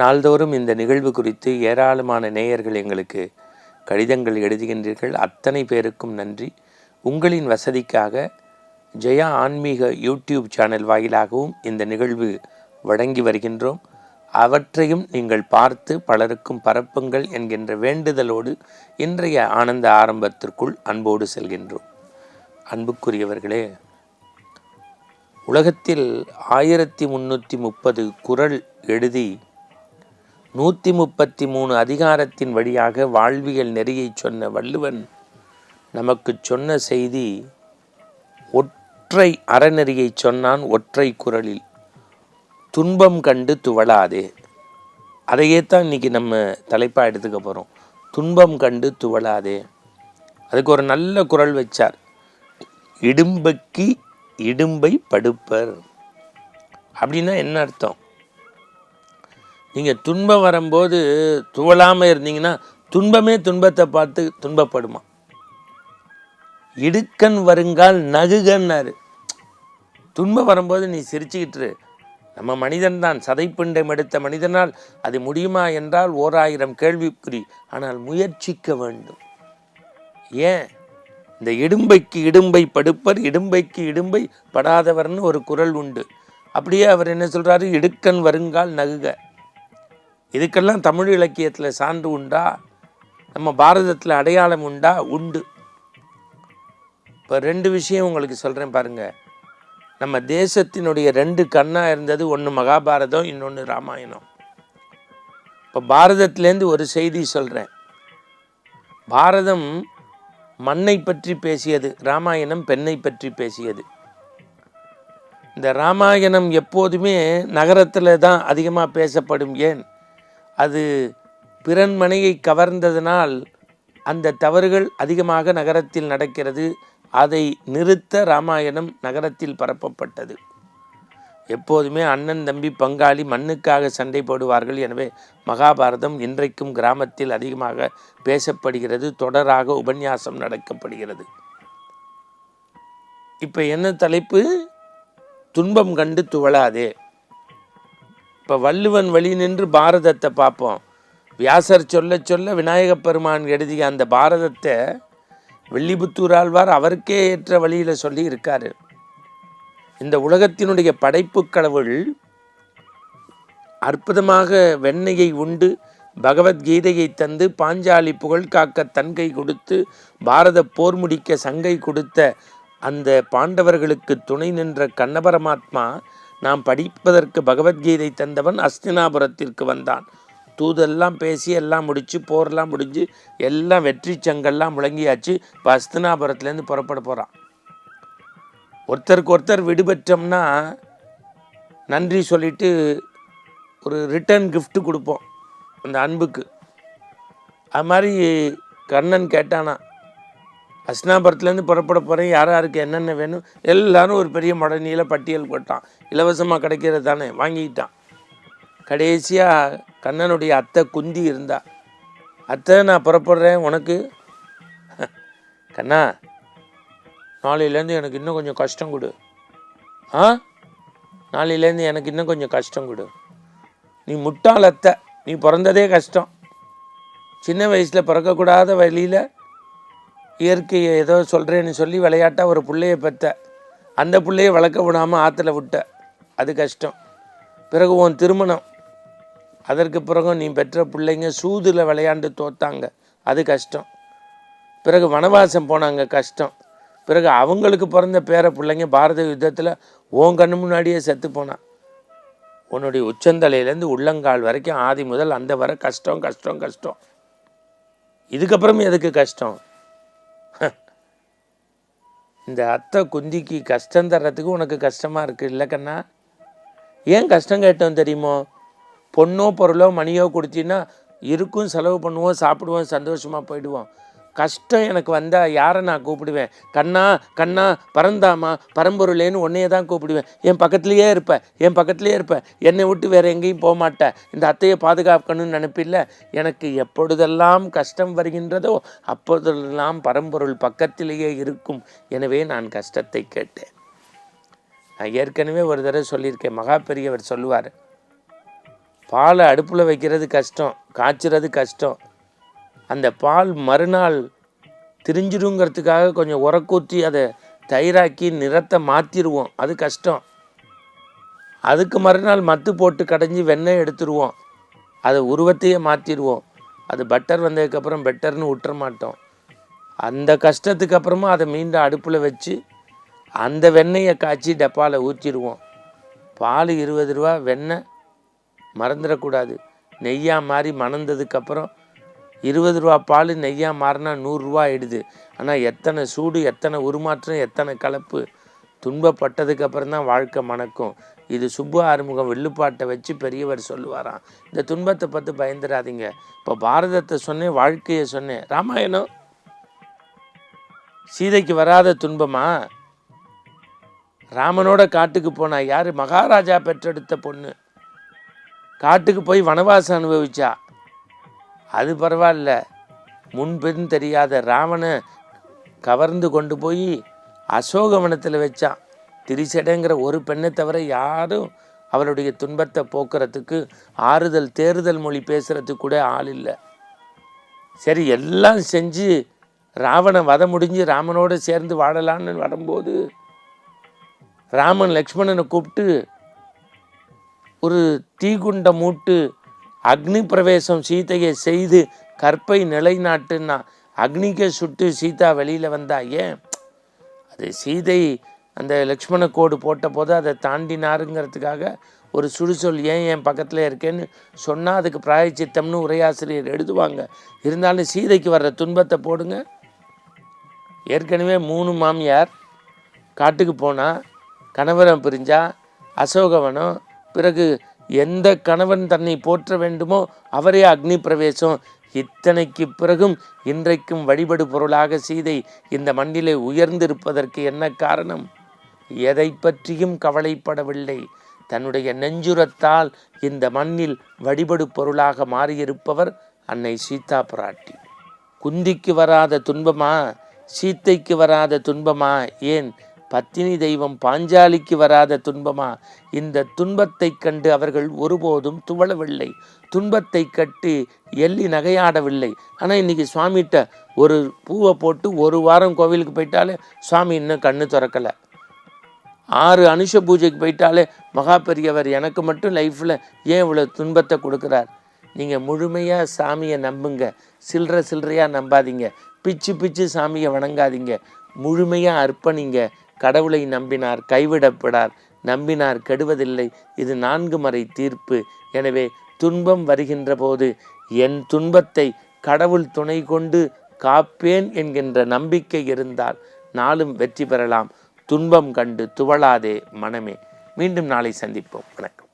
நாள்தோறும் இந்த நிகழ்வு குறித்து ஏராளமான நேயர்கள் எங்களுக்கு கடிதங்கள் எழுதுகின்றீர்கள். அத்தனை பேருக்கும் நன்றி. உங்களின் வசதிக்காக ஜெயா ஆன்மீக யூடியூப் சேனல் வாயிலாகவும் இந்த நிகழ்வு வழங்கி வருகின்றோம். அவற்றையும் நீங்கள் பார்த்து பலருக்கும் பரப்புங்கள் என்கின்ற வேண்டுதலோடு இன்றைய ஆனந்த ஆரம்பத்திற்குள் அன்போடு செல்கின்றோம். அன்புக்குரியவர்களே உலகத்தில் ஆயிரத்தி முன்னூற்றி முப்பது குறள் எழுதி நூற்றி முப்பத்தி மூணு அதிகாரத்தின் வழியாக வாழ்வியல் நெறியை சொன்ன வள்ளுவன் நமக்கு சொன்ன செய்தி ஒற்றை அறநெறியை சொன்னான் ஒற்றை குரலில் துன்பம் கண்டு துவளாதே. அதையே தான் இன்னைக்கு நம்ம தலைப்பாக எடுத்துக்க போகிறோம் துன்பம் கண்டு துவளாதே. அதுக்கு ஒரு நல்ல குரல் வச்சார். இடும்பைக்கு இடும்பை படுப்பர். அப்படின்னா என்ன அர்த்தம்? நீங்கள் துன்பம் வரும்போது துவளாமல் இருந்தீங்கன்னா துன்பமே துன்பத்தை பார்த்து துன்பப்படுமா? இடுக்கன் வருங்கால் நகுகன்னாரு. துன்பம் வரும்போது நீ சிரிச்சுக்கிட்டு நம்ம மனிதன் தான் சதைப்பிண்டம் எடுத்த மனிதனால் அது முடியுமா என்றால் ஓர் ஆயிரம் கேள்விக்குறி. ஆனால் முயற்சிக்க வேண்டும். ஏன்? இந்த இடும்பைக்கு இடும்பை படுப்பர் இடும்பைக்கு இடும்பை படாதவர்னு ஒரு குறள் உண்டு. அப்படியே அவர் என்ன சொல்கிறாரு இடுக்கன் வருங்கால் நகுக. இதுக்கெல்லாம் தமிழ் இலக்கியத்தில் சான்று உண்டா? நம்ம பாரதத்தில் அடையாளம் உண்டா? உண்டு. இப்போ ரெண்டு விஷயம் உங்களுக்கு சொல்கிறேன் பாருங்கள் நம்ம தேசத்தினுடைய ரெண்டு கண்ணாக இருந்தது ஒன்று மகாபாரதம் இன்னொன்று ராமாயணம். இப்போ பாரதத்துலேருந்து ஒரு செய்தி சொல்கிறேன் பாரதம் மண்ணை பற்றி பேசியது ராமாயணம் பெண்ணை பற்றி பேசியது. இந்த ராமாயணம் எப்போதுமே நகரத்தில் தான் அதிகமாக பேசப்படும் ஏன்? அது பிறன் மனையை கவர்ந்ததனால் அந்த தவறுகள் அதிகமாக நகரத்தில் நடக்கிறது. அதை நிறுத்த ராமாயணம் நகரத்தில் பரப்பப்பட்டது. எப்போதுமே அண்ணன் தம்பி பங்காளி மண்ணுக்காக சண்டை போடுவார்கள். எனவே மகாபாரதம் இன்றைக்கும் கிராமத்தில் அதிகமாக பேசப்படுகிறது. தொடராக உபன்யாசம் நடக்கப்படுகிறது. இப்போ என்ன தலைப்பு? துன்பம் கண்டு துவளாதே. இப்போ வள்ளுவன் வழி நின்று பாரதத்தை பார்ப்போம். வியாசர் சொல்ல சொல்ல விநாயகப் பெருமான் எழுதிய அந்த பாரதத்தை வெள்ளிபுத்தூர் ஆழ்வார் அவருக்கே ஏற்ற வழியில் சொல்லி இருக்காரு. இந்த உலகத்தினுடைய படைப்பு கடவுள் அற்புதமாக வெண்ணையை உண்டு பகவத்கீதையை தந்து பாஞ்சாலி புகழ் காக்க தன்கை கொடுத்து பாரத போர் முடிக்க சங்கை கொடுத்த அந்த பாண்டவர்களுக்கு துணை நின்ற கண்ணபரமாத்மா நாம் படிப்பதற்கு பகவத்கீதை தந்தவன் அஸ்தினாபுரத்திற்கு வந்தான். தூதெல்லாம் பேசி எல்லாம் முடித்து போர்லாம் முடிஞ்சு எல்லாம் வெற்றி சங்கெல்லாம் முழங்கியாச்சு. இப்போ அஸ்தினாபுரத்துலேருந்து புறப்பட போகிறான் ஒருத்தருக்கு ஒருத்தர் விடுபட்டோம்னா நன்றி சொல்லிட்டு ஒரு ரிட்டர்ன் கிஃப்ட்டு கொடுப்போம். அந்த அன்புக்கு. அது மாதிரி கண்ணன் கேட்டானா அஸ்னாபுரத்துலேருந்து புறப்பட போகிறேன் யார் யாருக்கு என்னென்ன வேணும் எல்லாரும் ஒரு பெரிய மடநீல பட்டியல் போட்டான். இலவசமாக கிடைக்கிறது தானே வாங்கிக்கிட்டான். கடைசியாக கண்ணனுடைய அத்தை குந்தி இருந்தா. அத்தை நான் புறப்படுறேன் உனக்கு? கண்ணா நாளையிலேருந்து எனக்கு இன்னும் கொஞ்சம் கஷ்டம் கொடு. ஆ? நாளையிலேருந்து எனக்கு இன்னும் கொஞ்சம் கஷ்டம் கொடு. நீ முட்டாள் அத்தை நீ பிறந்ததே கஷ்டம். சின்ன வயசில் பிறக்கக்கூடாத வழியில் இயற்கையை ஏதோ சொல்கிறேன்னு சொல்லி விளையாட்டாக ஒரு பிள்ளைய பெற்ற. அந்த பிள்ளையை வளர்க்க விடாமல் ஆற்றுல விட்ட. அது கஷ்டம். பிறகு உன் திருமணம். அதற்கு பிறகு நீ பெற்ற பிள்ளைங்க சூதில் விளையாண்டு தோத்தாங்க. அது கஷ்டம். பிறகு வனவாசம் போனாங்க கஷ்டம். பிறகு அவங்களுக்கு பிறந்த பேர பிள்ளைங்க பாரத யுத்தத்தில் ஓன் கண்ணு முன்னாடியே செத்து போனான் உன்னுடைய உச்சந்தலையிலேருந்து உள்ளங்கால் வரைக்கும் ஆதி முதல் அந்த வரை கஷ்டம் கஷ்டம் கஷ்டம். இதுக்கப்புறம் எதுக்கு கஷ்டம்? இந்த அத்தை குந்திக்கு கஷ்டம் தர்றதுக்கு உனக்கு கஷ்டமாக இருக்குது இல்லை கண்ணா? ஏன் கஷ்டம் கேட்டோம் தெரியுமோ? பொண்ணோ பொருளோ மணியோ கொடுத்தீங்கன்னா இருக்கும் செலவு பண்ணுவோம் சாப்பிடுவோம் சந்தோஷமாக போயிடுவோம். கஷ்டம் எனக்கு வந்தால் யாரை நான் கூப்பிடுவேன்? கண்ணா கண்ணா பரந்தாமா பரம்பொருளேன்னு உன்னையே தான் கூப்பிடுவேன். என் பக்கத்துலேயே இருப்பேன் என் பக்கத்துலேயே இருப்பேன் என்னை விட்டு வேறு எங்கேயும் போக மாட்டேன் இந்த அத்தையை பாதுகாக்கணும்னு நினைப்பில்ல. எனக்கு எப்பொழுதெல்லாம் கஷ்டம் வருகின்றதோ அப்பொழுதெல்லாம் பரம்பொருள் பக்கத்திலேயே இருக்கும். எனவே நான் கஷ்டத்தை கேட்டேன். நான் ஏற்கனவே ஒரு தடவை சொல்லியிருக்கேன். மகா பெரியவர் சொல்லுவார் பாலை அடுப்பில் வைக்கிறது கஷ்டம் காய்ச்சுறது கஷ்டம். அந்த பால் மறுநாள் திரிஞ்சிருங்கிறதுக்காக கொஞ்சம் உரக்கூத்தி அதை தயிராக்கி நிறத்தை மாற்றிடுவோம் அது கஷ்டம். அதுக்கு மறுநாள் மத்து போட்டு கடைஞ்சி வெண்ணெய் எடுத்துருவோம். அதை உருவத்தையே மாற்றிடுவோம் அது பட்டர் வந்ததுக்கப்புறம் பெட்டர்னு விட்டுற மாட்டோம். அந்த கஷ்டத்துக்கு அப்புறமா அதை மீண்டும் அடுப்பில் வச்சு அந்த வெண்ணெயை காய்ச்சி டப்பாவில் ஊற்றிடுவோம் பால் இருபது ரூபா வெண்ணெய் மறந்துடக்கூடாது. நெய்யாக மாதிரி மணந்ததுக்கப்புறம் இருபது ரூபா பால் நெய்யாக மாறினா நூறுரூவா ஆயிடுது. ஆனால் எத்தனை சூடு எத்தனை உருமாற்றம் எத்தனை கலப்பு. துன்பப்பட்டதுக்கு அப்புறம் தான் வாழ்க்கை மணக்கும். இது சுப்பு ஆறுமுகம் வெள்ளுப்பாட்டை வச்சு பெரியவர் சொல்லுவாராம். இந்த துன்பத்தை பார்த்து பயந்துடாதீங்க இப்போ பாரதத்தை சொன்னேன் வாழ்க்கையை சொன்னேன். ராமாயணம். சீதைக்கு வராத துன்பமா? ராமனோட காட்டுக்கு போனா யாரு? மகாராஜா பெற்றெடுத்த பொண்ணு. காட்டுக்கு போய் வனவாசம் அனுபவிச்சா. அது பரவாயில்ல. முன்பின் தெரியாத ராவனை கவர்ந்து கொண்டு போய் அசோகவனத்தில் வச்சான். திரிசடைங்கிற ஒரு பெண்ணை தவிர யாரும் அவளுடைய துன்பத்தை போக்குறதுக்கு ஆறுதல் தேறுதல் மொழி பேசுகிறதுக்கு கூட ஆள் இல்லை. சரி எல்லாம் செஞ்சு ராவண வதம் முடிஞ்சு ராமனோடு சேர்ந்து வாழலான்னு வரும்போது ராமன் லக்ஷ்மணனை கூப்பிட்டு ஒரு தீகுண்ட மூட்டு அக்னி பிரவேசம் சீதையை செய்து கற்பை நிலைநாட்டுன்னா அக்னிக்கை சுட்டு சீதா வெளியில் வந்தா ஏன்? அது சீதை அந்த லக்ஷ்மண கோடு போட்ட போது அதை தாண்டினாருங்கிறதுக்காக ஒரு சுடுசொல் ஏன் என் பக்கத்தில் இருக்கேன்னு சொன்னால் அதுக்கு பிராயச்சித்தம்னு உரையாசிரியர் எழுதுவாங்க. இருந்தாலும் சீதைக்கு வர்ற துன்பத்தை போடுங்க. ஏற்கனவே மூணு மாமியார் காட்டுக்கு போனால் கணவரம் பிரிஞ்சா அசோகவனம் பிறகு எந்த கணவன் தன்னை போற்ற வேண்டுமோ அவரே அக்னி பிரவேசம். இத்தனைக்கு பிறகும் இன்றைக்கும் வழிபடு பொருளாக சீதை இந்த மண்ணிலே உயர்ந்திருப்பதற்கு என்ன காரணம்? எதை பற்றியும் கவலைப்படவில்லை. தன்னுடைய நெஞ்சுரத்தால் இந்த மண்ணில் வழிபடு பொருளாக மாறியிருப்பவர் அன்னை சீதா பிராட்டி. குந்திக்கு வராத துன்பமா? சீத்தைக்கு வராத துன்பமா? ஏன்? பத்தினி தெய்வம் பாஞ்சாலிக்கு வராத துன்பமா? இந்த துன்பத்தை கண்டு அவர்கள் ஒருபோதும் துவளவில்லை. துன்பத்தை கட்டி எள்ளி நகையாடவில்லை. ஆனால் இன்னைக்கு சுவாமிகிட்ட ஒரு பூவை போட்டு ஒரு வாரம் கோவிலுக்கு போயிட்டாலே சுவாமி இன்னும் கண்ணு திறக்கலை. ஆறு அனுஷ பூஜைக்கு போயிட்டாலே மகா பெரியவர் எனக்கு மட்டும் லைஃப்பில் ஏன் இவ்வளோ துன்பத்தை கொடுக்குறார்? நீங்கள் முழுமையாக சாமியை நம்புங்க. சில்லற சில்லறையாக நம்பாதீங்க. பிச்சு பிச்சு சாமியை வணங்காதீங்க. முழுமையாக அர்ப்பணிங்க. கடவுளை நம்பினார் கைவிடப்படார் நம்பினார் கெடுவதில்லை. இது நான்கு மறை தீர்ப்பு. எனவே துன்பம் வருகின்ற போது என் துன்பத்தை கடவுள் துணை கொண்டு காப்பேன் என்கின்ற நம்பிக்கை இருந்தால் நாளும் வெற்றி பெறலாம். துன்பம் கண்டு துவளாதே மனமே. மீண்டும் நாளை சந்திப்போம். வணக்கம்.